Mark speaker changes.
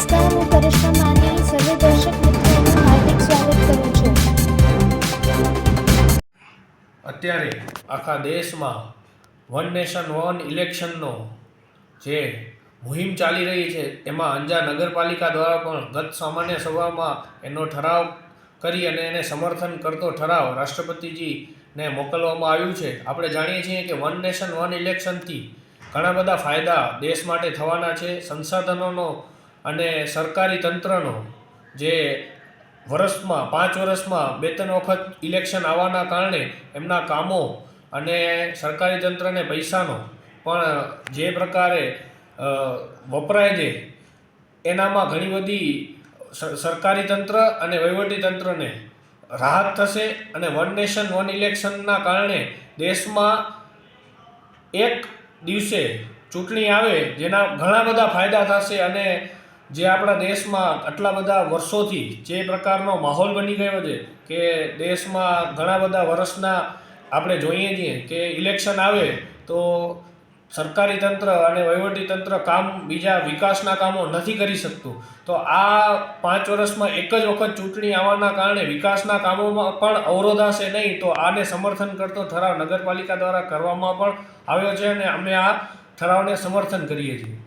Speaker 1: નમસ્કાર હું કરિશ્મા માની સર્વે દર્શક મિત્રોનું હાર્દિક સ્વાગત કરું છું.
Speaker 2: અત્યારે આખા દેશમાં વન નેશન, વન ઇલેક્શનનો જે મુહિમ ચાલી રહી છે, એમાં અંજાર નગરપાલિકા દ્વારા પણ ગત સામાન્ય સભામાં એનો ઠરાવ કરી અને એને સમર્થન કરતો ઠરાવ રાષ્ટ્રપતિજીને મોકલવામાં આવ્યું છે. આપણે જાણીએ છીએ કે વન નેશન, વન ઇલેક્શનથી ઘણા બધા ફાયદા દેશ માટે થવાના છે. સંસાધનોનો અને સરકારી તંત્રનો જે વર્ષમાં, પાંચ વર્ષમાં બે ત્રણ વખત ઇલેક્શન આવવાના કારણે એમના કામો અને સરકારી તંત્રને પૈસાનો પણ જે પ્રકારે વપરાય છે, એનામાં ઘણી બધી સરકારી તંત્ર અને વહીવટી તંત્રને રાહત થશે અને વન નેશન વન ઇલેક્શનના કારણે દેશમાં એક દિવસે ચૂંટણી આવે, જેના ઘણા બધા ફાયદા થશે અને જે આપણા દેશમાં આટલા બધા વર્ષોથી જે પ્રકારનો માહોલ બની ગયો છે કે દેશમાં ઘણા બધા વર્ષના આપણે જોઈએ છીએ કે ઇલેક્શન આવે તો સરકારી તંત્ર અને વહીવટી તંત્ર કામ બીજા વિકાસના કામો નથી કરી શકતું. તો આ પાંચ વર્ષમાં એક જ વખત ચૂંટણી આવવાના કારણે વિકાસના કામોમાં પણ અવરોધાશે નહીં, તો આને સમર્થન કરતો ઠરાવ નગરપાલિકા દ્વારા કરવામાં પણ આવ્યો છે અને અમે આ ઠરાવને સમર્થન કરીએ છીએ.